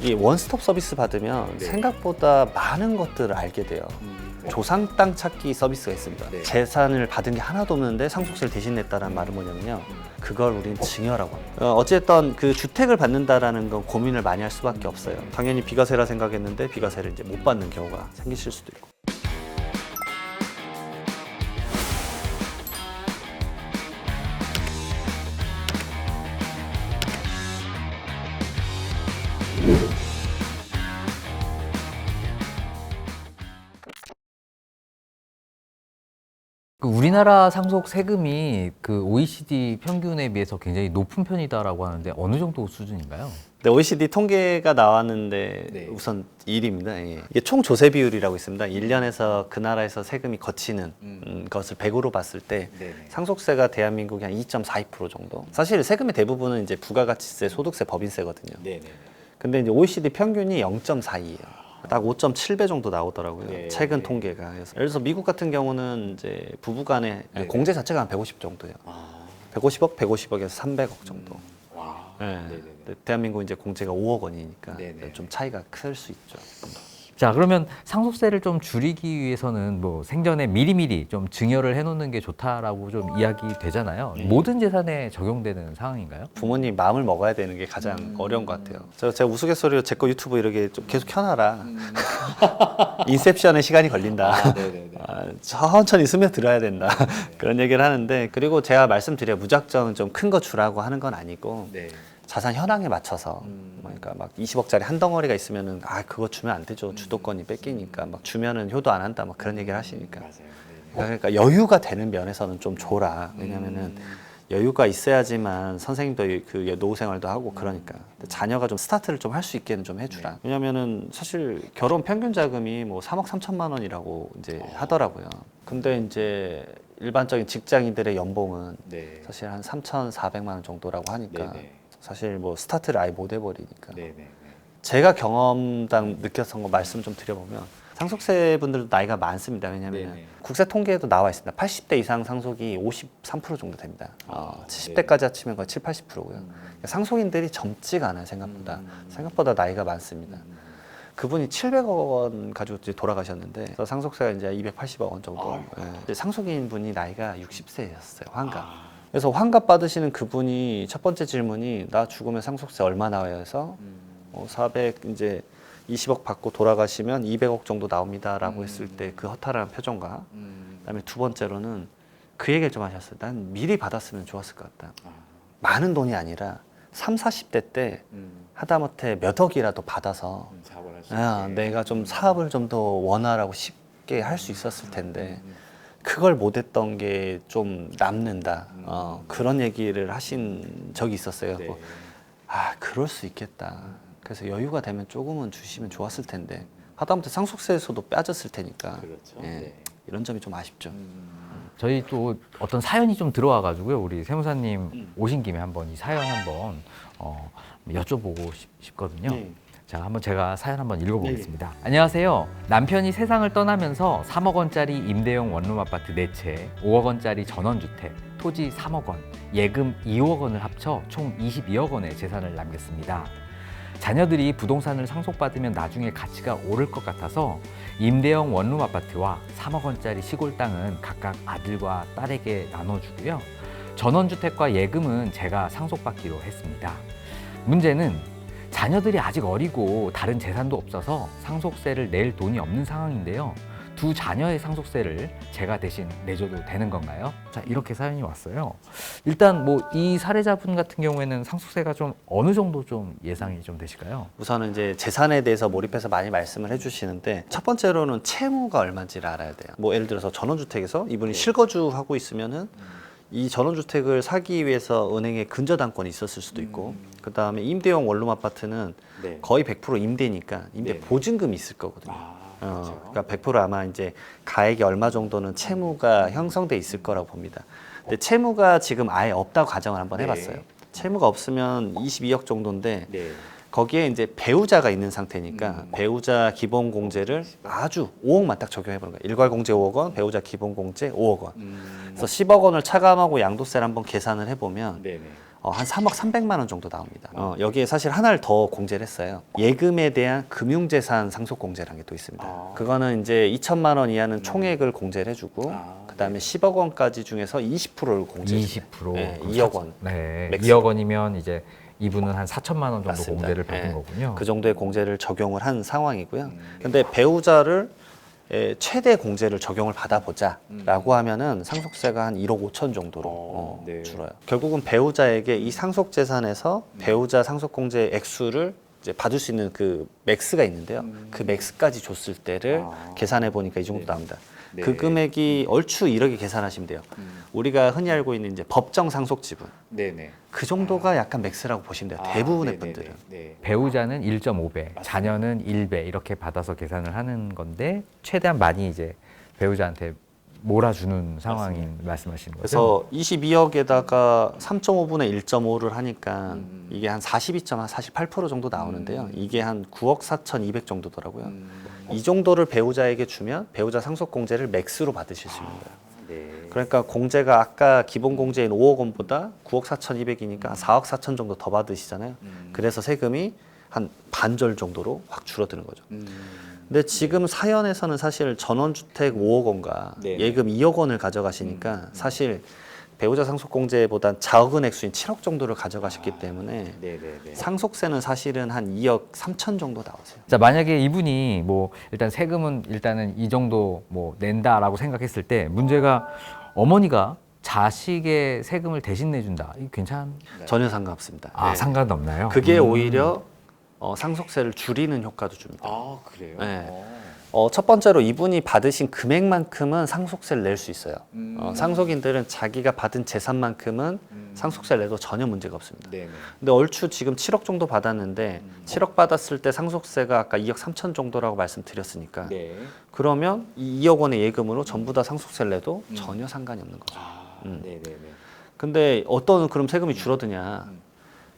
이 원스톱 서비스 받으면 네. 생각보다 많은 것들을 알게 돼요. 조상 땅 찾기 서비스가 있습니다. 네. 재산을 받은 게 하나도 없는데 상속세를 대신 냈다는 말은 뭐냐면요. 그걸 우린 증여라고 합니다. 어, 어쨌든 그 주택을 받는다라는 건 고민을 많이 할 수밖에 없어요. 당연히 비과세라 생각했는데 비과세를 이제 못 받는 경우가 생기실 수도 있고. 우리나라 상속 세금이 그 OECD 평균에 비해서 굉장히 높은 편이다라고 하는데 어느 정도 수준인가요? 네, OECD 통계가 나왔는데 네. 우선 1위입니다. 예. 이게 총 조세 비율이라고 있습니다. 1년에서 그 나라에서 세금이 거치는 음. 음, 것을 100으로 봤을 때 네네. 상속세가 대한민국이 한 2.42% 정도. 사실 세금의 대부분은 이제 부가가치세, 소득세, 법인세거든요. 네네. 근데 이제 OECD 평균이 0.42예요. 딱 5.7배 정도 나오더라고요. 네. 최근 통계가. 그래서 예를 들어서 미국 같은 경우는 이제 부부 간의 네. 공제 자체가 한 150 정도예요. 아. 150억, 150억에서 300억 정도. 와. 네. 네네네. 근데 대한민국 이제 공제가 5억 원이니까 네네. 좀 차이가 클 수 있죠. 자 그러면 상속세를 좀 줄이기 위해서는 뭐 생전에 미리미리 좀 증여를 해놓는 게 좋다라고 좀 이야기 되잖아요. 네. 모든 재산에 적용되는 상황인가요? 부모님 마음을 먹어야 되는 게 가장 음. 어려운 것 같아요. 저 제가 우스갯소리로 제 거 유튜브 이렇게 좀 계속 켜놔라. 음. 인셉션에 시간이 걸린다. 아, 네네네. 아, 천천히 스며들어야 된다. 그런 얘기를 하는데 그리고 제가 말씀드려 무작정 좀 큰 거 주라고 하는 건 아니고 네. 자산 현황에 맞춰서 음. 뭐 그러니까 막 20억짜리 한 덩어리가 있으면은 아 그거 주면 안 음. 되죠 주도권이 뺏기니까 막 주면은 효도 안 한다 막 그런 얘기를 하시니까 맞아요. 네네. 그러니까 여유가 되는 면에서는 좀 줘라 왜냐면은 음. 여유가 있어야지만 선생님도 그 노후 생활도 하고 그러니까 자녀가 좀 스타트를 좀 할 수 있게는 좀 해주라 네. 왜냐면은 사실 결혼 평균 자금이 뭐 3억 3천만 원이라고 이제 어. 하더라고요 근데 이제 일반적인 직장인들의 연봉은 네. 사실 한 3,400만 원 정도라고 하니까 네 네. 사실 뭐 스타트를 아예 못 해버리니까 네네. 제가 경험당 느꼈던 거 말씀 좀 드려보면 상속세 분들도 나이가 많습니다. 왜냐하면 네네. 국세 통계에도 나와 있습니다. 80대 이상 상속이 53% 정도 됩니다. 어, 아, 70대까지 합치면 거의 7, 80%고요. 음. 상속인들이 젊지가 않아요. 생각보다 음. 생각보다 나이가 많습니다. 음. 그분이 700억 원 가지고 이제 돌아가셨는데 상속세가 이제 280억 원 정도. 아이고. 예. 상속인 분이 나이가 60세였어요. 환갑. 아. 그래서 환갑 받으시는 그분이 첫 번째 질문이 나 죽으면 상속세 얼마 나와요? 해서 음. 어, 400 이제 20억 받고 돌아가시면 200억 정도 나옵니다라고 음. 했을 때 그 허탈한 표정과 음. 그다음에 두 번째로는 그 얘기를 좀 하셨어요. 난 미리 받았으면 좋았을 것 같다. 아. 많은 돈이 아니라 3, 40대 때 음. 하다못해 몇 억이라도 받아서 음, 사고를 할수 야, 있게. 내가 좀 사업을 좀 더 원활하고 쉽게 할 수 있었을 텐데 음. 그걸 못했던 게 좀 남는다. 음. 어, 그런 얘기를 하신 적이 있었어요. 네. 뭐, 아, 그럴 수 있겠다. 그래서 여유가 되면 조금은 주시면 좋았을 텐데 하다못해 상속세에서도 빠졌을 테니까 그렇죠. 예, 네. 이런 점이 좀 아쉽죠. 음. 저희 또 어떤 사연이 좀 들어와가지고요. 우리 세무사님 음. 오신 김에 한번 이 사연 한번 어, 여쭤보고 싶, 싶거든요. 네. 자, 한번 제가 사연 한번 읽어보겠습니다. 안녕하세요. 남편이 세상을 떠나면서 3억 원짜리 임대용 원룸 아파트 4채, 5억 원짜리 전원주택, 토지 3억 원, 예금 2억 원을 합쳐 총 22억 원의 재산을 남겼습니다. 자녀들이 부동산을 상속받으면 나중에 가치가 오를 것 같아서 임대형 원룸 아파트와 3억 원짜리 시골 땅은 각각 아들과 딸에게 나눠주고요. 전원주택과 예금은 제가 상속받기로 했습니다. 문제는 자녀들이 아직 어리고 다른 재산도 없어서 상속세를 낼 돈이 없는 상황인데요. 두 자녀의 상속세를 제가 대신 내줘도 되는 건가요? 자, 이렇게 사연이 왔어요. 일단 뭐 이 사례자분 같은 경우에는 상속세가 좀 어느 정도 좀 예상이 좀 되실까요? 우선은 이제 재산에 대해서 몰입해서 많이 말씀을 해주시는데 첫 번째로는 채무가 얼마인지를 알아야 돼요. 뭐 예를 들어서 전원주택에서 이분이 네. 실거주 하고 있으면은 이 전원주택을 사기 위해서 은행에 근저당권이 있었을 수도 있고 음. 그 다음에 임대용 원룸 아파트는 네. 거의 100% 임대니까 임대 네. 보증금이 있을 거거든요. 아, 어, 그렇죠. 그러니까 100% 아마 이제 가액이 얼마 정도는 채무가 형성돼 있을 거라고 봅니다. 근데 채무가 지금 아예 없다고 가정을 한번 네. 해봤어요. 채무가 없으면 22억 정도인데 네. 거기에 이제 배우자가 있는 상태니까 음. 배우자 기본 공제를 아주 5억만 딱 적용해 보는 거예요. 일괄 공제 5억 원, 배우자 기본 공제 5억 원. 음. 그래서 10억 원을 차감하고 양도세를 한번 계산을 해 보면 네네. 어, 한 3억 300만 원 정도 나옵니다. 어, 여기에 사실 하나를 더 공제를 했어요. 예금에 대한 금융재산 상속 공제라는 게 또 있습니다. 아. 그거는 이제 2천만 원 이하는 총액을 공제를 해주고 아, 그다음에 10억 원까지 중에서 20%를 공제해 20% 네, 그럼 2억 사- 원. 네, 맥스. 2억 원이면 이제 이분은 한 4천만 원 정도 맞습니다. 공제를 받은 네. 거군요. 그 정도의 공제를 적용을 한 상황이고요. 음. 근데 배우자를 에, 최대 공제를 적용을 받아보자라고 하면은 상속세가 한 1억 5천 정도로 어, 어, 네. 줄어요. 결국은 배우자에게 이 상속 재산에서 배우자 상속 공제 액수를 이제 받을 수 있는 그 맥스가 있는데요. 그 맥스까지 줬을 때를 아. 계산해 보니까 이 정도 네. 나옵니다. 네. 그 금액이 얼추 1억에 계산하시면 돼요. 음. 우리가 흔히 알고 있는 이제 법정 상속 지분 네네. 그 정도가 약간 맥스라고 보시면 돼요. 아, 대부분의 네네네. 분들은. 네. 배우자는 1.5배, 자녀는 1배 이렇게 받아서 계산을 하는 건데 최대한 많이 이제 배우자한테 몰아주는 상황인 말씀하시는 거죠. 그래서 22억에다가 3.5분의 1.5를 하니까 음. 이게 한 42.48% 정도 나오는데요. 음. 이게 한 9억 4,200 정도더라고요. 음. 이 정도를 배우자에게 주면 배우자 상속 공제를 맥스로 받으실 수 있는 거예요. 네. 그러니까 공제가 아까 기본 공제인 5억 원보다 9억 4,200이니까 4억 4천 정도 더 받으시잖아요. 음. 그래서 세금이 한 반절 정도로 확 줄어드는 거죠. 음. 근데 지금 사연에서는 사실 전원주택 5억 원과 네. 예금 2억 원을 가져가시니까 사실 배우자 상속 공제보단 작은 액수인 7억 정도를 가져가셨기 때문에 네네네. 상속세는 사실은 한 2억 3천 정도 나오세요. 자 만약에 이분이 뭐 일단 세금은 일단은 이 정도 뭐 낸다라고 생각했을 때 문제가 어머니가 자식의 세금을 대신 내준다. 이거 괜찮? 전혀 상관없습니다. 아 네. 상관없나요? 그게 음. 오히려 어, 상속세를 줄이는 효과도 줍니다. 아 그래요? 네. 어. 어, 첫 번째로 이분이 받으신 금액만큼은 상속세를 낼 수 있어요. 음. 어, 상속인들은 자기가 받은 재산만큼은 음. 상속세를 내도 전혀 문제가 없습니다. 네네. 근데 얼추 지금 7억 정도 받았는데 음. 7억 받았을 때 상속세가 아까 2억 3천 정도라고 말씀드렸으니까 네. 그러면 이 2억 원의 예금으로 전부 다 상속세를 내도 음. 전혀 상관이 없는 거죠. 아 음. 네네네. 근데 어떤 그럼 세금이 줄어드냐? 음.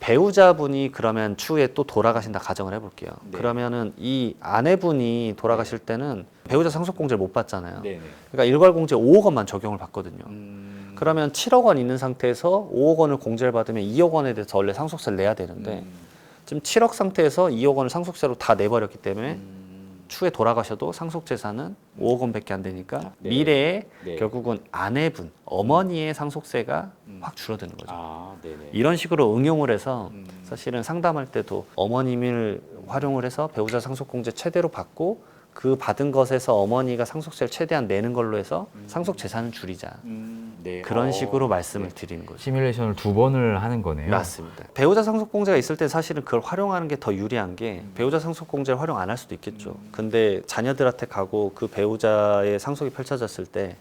배우자분이 그러면 추후에 또 돌아가신다 가정을 해볼게요. 네. 그러면은 이 아내분이 돌아가실 때는 배우자 상속공제를 못 받잖아요. 네네. 그러니까 일괄공제 5억 원만 적용을 받거든요. 음. 그러면 7억 원 있는 상태에서 5억 원을 공제를 받으면 2억 원에 대해서 원래 상속세를 내야 되는데 음. 지금 7억 상태에서 2억 원을 상속세로 다 내버렸기 때문에 음. 추후에 돌아가셔도 상속 재산은 5억 원밖에 안 되니까 네. 미래에 네. 결국은 아내분, 어머니의 상속세가 음. 확 줄어드는 거죠. 아 네네. 이런 식으로 응용을 해서 음. 사실은 상담할 때도 어머님을 활용을 해서 배우자 상속공제 최대로 받고 그 받은 것에서 어머니가 상속세를 최대한 내는 걸로 해서 상속 재산을 줄이자 음. 네. 그런 어. 식으로 말씀을 네. 드리는 거죠. 시뮬레이션을 두 번을 하는 거네요. 맞습니다. 배우자 상속공제가 있을 때 사실은 그걸 활용하는 게 더 유리한 게 배우자 상속공제를 활용 안 할 수도 있겠죠. 근데 자녀들한테 가고 그 배우자의 상속이 펼쳐졌을 때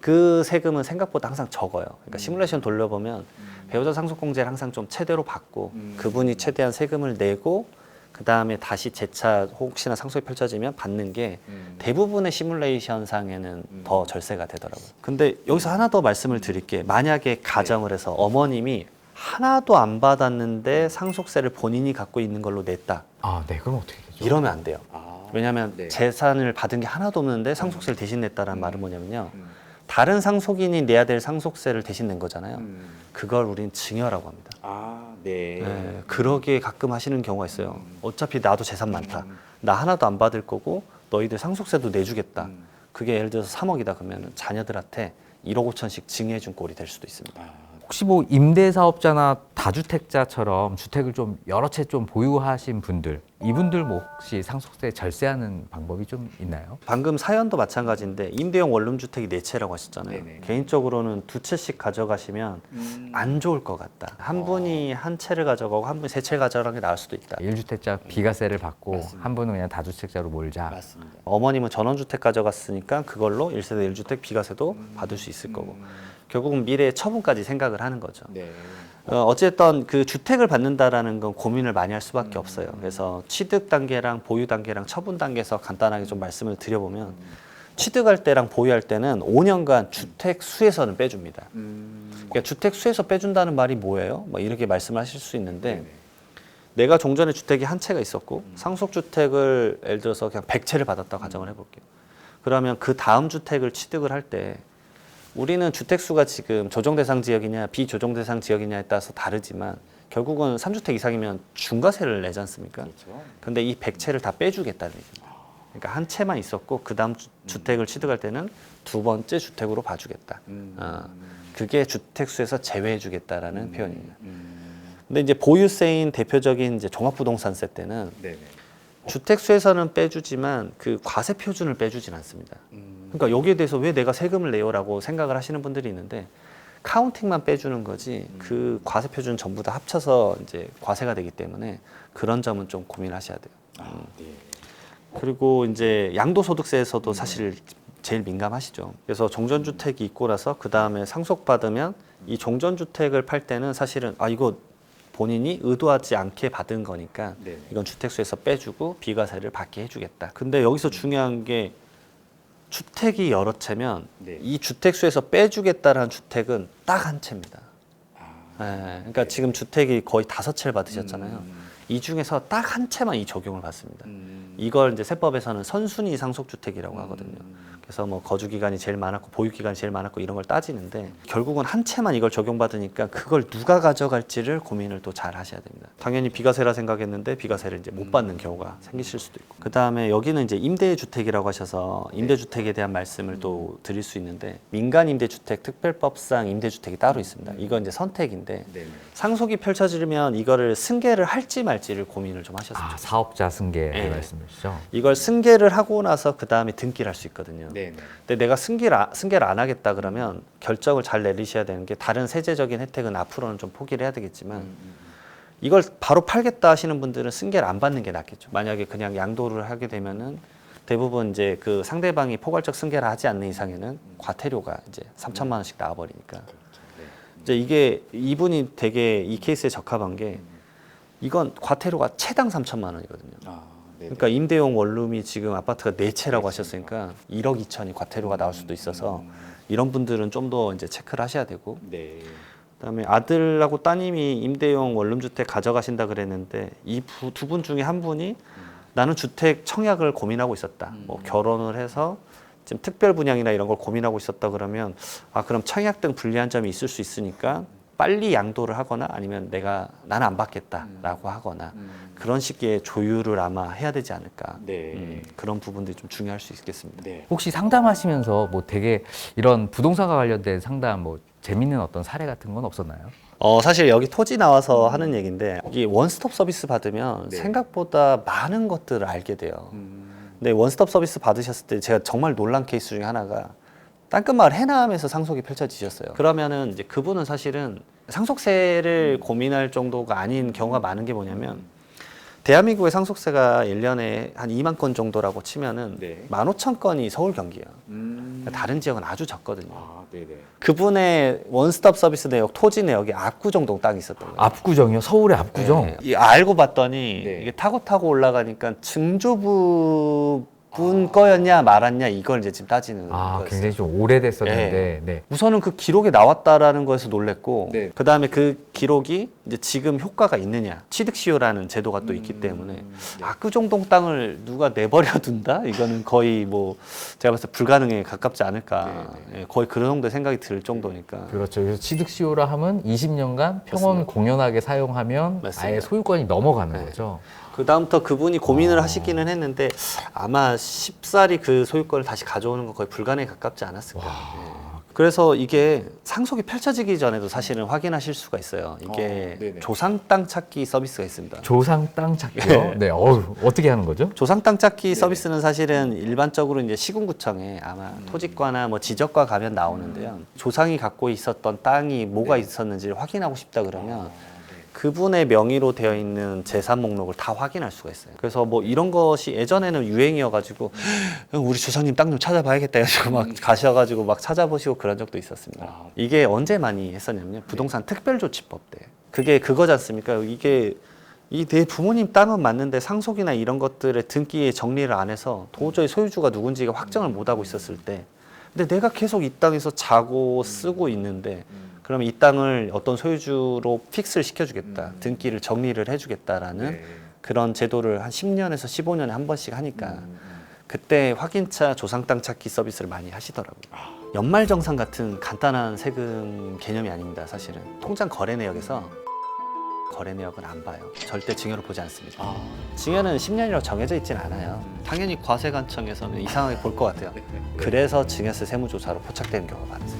그 세금은 생각보다 항상 적어요. 그러니까 시뮬레이션 돌려보면 배우자 상속공제를 항상 좀 최대로 받고 음. 그분이 최대한 세금을 내고 그 다음에 다시 재차 혹시나 상속이 펼쳐지면 받는 게 음. 대부분의 시뮬레이션 상에는 음. 더 절세가 되더라고요. 근데 여기서 하나 더 말씀을 드릴게. 만약에 가정을 해서 어머님이 하나도 안 받았는데 상속세를 본인이 갖고 있는 걸로 냈다. 아, 네. 그럼 어떻게 되죠? 이러면 안 돼요. 아. 왜냐하면 네. 재산을 받은 게 하나도 없는데 상속세를 대신 냈다라는 말은 뭐냐면요. 음. 다른 상속인이 내야 될 상속세를 대신 낸 거잖아요. 음. 그걸 우린 증여라고 합니다. 아 네. 네, 그러기에 가끔 하시는 경우가 있어요. 음. 어차피 나도 재산 많다. 음. 나 하나도 안 받을 거고 너희들 상속세도 내주겠다. 음. 그게 예를 들어서 3억이다 그러면 자녀들한테 1억 5천씩 증여해 준 꼴이 될 수도 있습니다. 아. 혹시 뭐 임대 사업자나 다주택자처럼 주택을 좀 여러 채 좀 보유하신 분들 이분들 뭐 혹시 상속세 절세하는 방법이 좀 있나요? 방금 사연도 마찬가지인데 임대용 원룸 주택이 네 채라고 하셨잖아요. 네네. 개인적으로는 두 채씩 가져가시면 음. 안 좋을 것 같다. 한 어. 분이 한 채를 가져가고 한 분이 세 채를 가져가는 게 나을 수도 있다. 1주택자 비과세를 받고. 한 분은 그냥 다주택자로 몰자. 맞습니다. 어머님은 전원주택 가져갔으니까 그걸로 1세대 1주택 비과세도 받을 수 있을 거고 음. 결국은 미래의 처분까지 생각을 하는 거죠. 네. 어, 어쨌든 그 주택을 받는다라는 건 고민을 많이 할 수밖에 음. 없어요. 그래서 취득 단계랑 보유 단계랑 처분 단계에서 간단하게 좀 말씀을 드려보면 취득할 때랑 보유할 때는 5년간 주택 수에서는 빼줍니다. 음. 그러니까 주택 수에서 빼준다는 말이 뭐예요? 뭐 이렇게 말씀하실 수 있는데 네네. 내가 종전에 주택이 한 채가 있었고 상속 주택을 예를 들어서 그냥 100채를 받았다 고 가정을 해볼게요. 그러면 그 다음 주택을 취득을 할 때 우리는 주택 수가 지금 조정 대상 지역이냐 비조정 대상 지역이냐에 따라서 다르지만 결국은 3주택 이상이면 중과세를 내지 않습니까? 그렇죠. 근데 이 100채를 다 빼주겠다는 얘기입니다. 그러니까 한 채만 있었고 그 다음 주택을 취득할 때는 두 번째 주택으로 봐주겠다. 음. 어, 그게 주택수에서 제외해주겠다라는 음. 표현입니다. 음. 근데 이제 보유세인 대표적인 이제 종합부동산세 때는 네네. 주택수에서는 빼주지만 그 과세 표준을 빼주진 않습니다. 음. 그러니까 여기에 대해서 왜 내가 세금을 내요라고 생각을 하시는 분들이 있는데 카운팅만 빼주는 거지 그 과세 표준 전부 다 합쳐서 이제 과세가 되기 때문에 그런 점은 좀 고민하셔야 돼요. 아, 네. 그리고 이제 양도소득세에서도 사실 제일 민감하시죠. 그래서 종전주택이 있고 나서 그 다음에 상속받으면 이 종전주택을 팔 때는 사실은 아 이거 본인이 의도하지 않게 받은 거니까 네. 이건 주택수에서 빼주고 비과세를 받게 해주겠다. 근데 여기서 중요한 게 주택이 여러 채면 네. 이 주택 수에서 빼주겠다라는 주택은 딱 한 채입니다. 아. 예, 그러니까 지금 주택이 거의 다섯 채를 받으셨잖아요. 음. 이 중에서 딱 한 채만 이 적용을 받습니다. 음. 이걸 이제 세법에서는 선순위 상속주택이라고 하거든요. 음. 그래서 뭐 거주 기간이 제일 많았고 보유 기간이 제일 많았고 이런 걸 따지는데 결국은 한 채만 이걸 적용받으니까 그걸 누가 가져갈지를 고민을 또 잘 하셔야 됩니다. 당연히 비과세라 생각했는데 비과세를 이제 못 받는 경우가 생기실 수도 있고. 그 다음에 여기는 이제 임대 주택이라고 하셔서 임대 주택에 대한 말씀을 또 드릴 수 있는데 민간 임대 주택 특별법상 임대 주택이 따로 있습니다. 이건 이제 선택인데 네네. 상속이 펼쳐지면 이거를 승계를 할지 말지를 고민을 좀 하셨으면 아, 좋겠어요. 사업자 승계 네. 말씀이시죠? 이걸 승계를 하고 나서 그 다음에 등기를 할 수 있거든요. 네네. 근데 내가 승계를, 아- 승계를 안 하겠다 그러면 결정을 잘 내리셔야 되는 게 다른 세제적인 혜택은 앞으로는 좀 포기를 해야 되겠지만 음, 음, 이걸 바로 팔겠다 하시는 분들은 승계를 안 받는 게 낫겠죠. 만약에 그냥 양도를 하게 되면은 대부분 이제 그 상대방이 포괄적 승계를 하지 않는 이상에는 과태료가 이제 3천만 원씩 나와버리니까 그렇죠. 네. 이제 이게 이분이 되게 이 케이스에 적합한 게 이건 과태료가 채당 3천만 원이거든요. 아. 그러니까 임대용 원룸이 지금 아파트가 네 채라고 하셨으니까 1억 2천이 과태료가 나올 수도 있어서 음, 이런 분들은 좀 더 이제 체크를 하셔야 되고 네. 그다음에 아들하고 따님이 임대용 원룸 주택 가져가신다 그랬는데 이 두 분 중에 한 분이 나는 주택 청약을 고민하고 있었다. 뭐 음. 결혼을 해서 지금 특별 분양이나 이런 걸 고민하고 있었다 그러면 아 그럼 청약 등 불리한 점이 있을 수 있으니까 빨리 양도를 하거나 아니면 내가 나는 안 받겠다라고 하거나 음, 그런 식의 조율을 아마 해야 되지 않을까. 네. 음, 그런 부분들이 좀 중요할 수 있겠습니다. 네. 혹시 상담하시면서 뭐 되게 이런 부동산과 관련된 상담 뭐 재밌는 어떤 사례 같은 건 없었나요? 어, 사실 여기 토지 나와서 하는 얘기인데 이 원스톱 서비스 받으면 네. 생각보다 많은 것들을 알게 돼요. 음, 근데 원스톱 서비스 받으셨을 때 제가 정말 놀란 케이스 중에 하나가 땅끝마을 해남에서 상속이 펼쳐지셨어요. 그러면은 이제 그분은 사실은 상속세를 음. 고민할 정도가 아닌 경우가 많은 게 뭐냐면 대한민국의 상속세가 1년에 한 2만 건 정도라고 치면은 네. 15,000건이 서울 경기예요. 음. 다른 지역은 아주 적거든요. 아, 네네. 그분의 원스톱 서비스 내역, 토지 내역이 압구정동 땅이 있었던 거예요. 압구정이요? 서울의 압구정? 네. 이 알고 봤더니 네. 이게 타고 타고 올라가니까 증조부 분 거였냐 말았냐 이걸 이제 지금 따지는 아, 거였어요. 굉장히 좀 오래됐었는데, 네. 우선은 그 기록에 나왔다라는 거에서 놀랬고 네. 그 다음에 그 기록이 이제 지금 효과가 있느냐 취득시효라는 제도가 또 있기 음, 때문에 네. 압구정동 땅을 누가 내버려 둔다 이거는 거의 뭐 제가 봤을 때 불가능에 가깝지 않을까 네, 예, 거의 그런 정도의 생각이 들 정도니까 그렇죠. 그래서 취득시효라 하면 20년간 평원 맞습니다. 공연하게 사용하면 맞습니다. 아예 소유권이 넘어가는 네. 거죠. 그 다음부터 그분이 고민을 아. 하시기는 했는데 아마 쉽사리 그 소유권을 다시 가져오는 건 거의 불가능에 가깝지 않았을까. 예. 그래서 이게 상속이 펼쳐지기 전에도 사실은 확인하실 수가 있어요. 이게 어, 네네. 조상 땅 찾기 서비스가 있습니다. 조상 땅 찾기요? 네. 네. 어우, 어떻게 하는 거죠? 조상 땅 찾기 네네. 서비스는 사실은 일반적으로 이제 시군구청에 아마 음. 토지과나 뭐 지적과 가면 나오는데요. 조상이 갖고 있었던 땅이 뭐가 네. 있었는지를 확인하고 싶다 그러면 아, 네. 그분의 명의로 되어 있는 재산 목록을 다 확인할 수가 있어요. 그래서 뭐 이런 것이 예전에는 유행이어가지고 형, 우리 조상님 땅 좀 찾아봐야겠다 해가지고 막 가셔가지고 막 찾아보시고 그런 적도 있었습니다. 아. 이게 언제 많이 했었냐면요. 부동산 특별조치법 때. 그게 그거지 않습니까? 이게 이내 부모님 땅은 맞는데 상속이나 이런 것들의 등기에 정리를 안 해서 도저히 소유주가 누군지가 확정을 못 하고 있었을 때 근데 내가 계속 이 땅에서 자고 쓰고 있는데 음. 그러면 이 땅을 어떤 소유주로 픽스를 시켜주겠다, 음. 등기를 정리를 해주겠다라는 네. 그런 제도를 한 10년에서 15년에 한 번씩 하니까 음, 음. 그때 확인차 조상 땅 찾기 서비스를 많이 하시더라고요. 아, 연말 정산 같은 간단한 세금 개념이 아닙니다. 사실은 통장 거래 내역에서 거래 내역은 안 봐요. 절대 증여로 보지 않습니다. 아. 증여는 10년이라고 정해져 있지는 않아요. 당연히 과세관청에서는 이상하게 볼 것 같아요. 그래서 증여세 세무조사로 포착되는 경우가 많습니다. 음.